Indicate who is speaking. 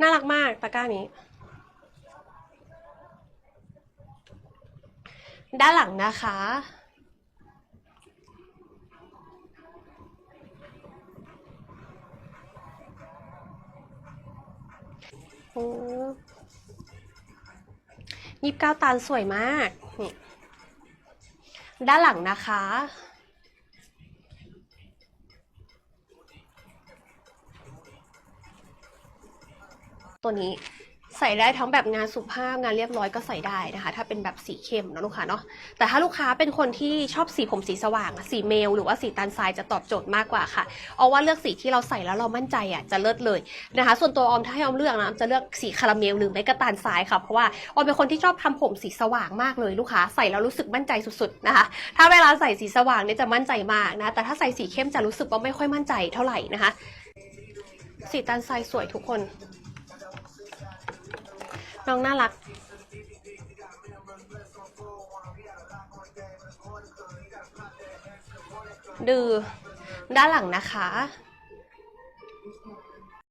Speaker 1: น่ารักมากตะกร้านี้ ด้านหลังนะคะ โอ้ยี่สิบเก้าตันสวยมาก นี่ ด้านหลังนะคะ ตัวนี้ใส่ได้ทั้งแบบงานสุภาพงานเรียบร้อยก็ใส่ได้นะคะ ถ้าเป็นแบบสีเข้มเนอะลูกค้าเนาะแต่ถ้าลูกค้าเป็นคนที่ชอบสีผมสีสว่าง สีเมล หรือว่าสีตันทรายจะตอบโจทย์มากกว่าค่ะเอาว่าเลือกสีที่เราใส่แล้วเรามั่นใจอะจะเลิศเลยนะคะ ส่วนตัวออมถ้าให้ออมเลือกนะจะเลือกสีคาราเมลหรือไม่ก็ตาลทรายค่ะเพราะว่าออมเป็นคนที่ชอบทำผมสีสว่างมากเลยลูกค้าใส่แล้วรู้สึกมั่นใจสุดๆนะคะ ถ้าเวลาใส่สีสว่างเนี่ยจะมั่นใจมากนะแต่ถ้าใส่สีเข้มจะรู้สึกว่าไม่ค่อยมั่นใจเท่าไหร่นะคะ สีตันทรายสวยทุกคน้องน่ารัก ดูด้านหลังนะคะ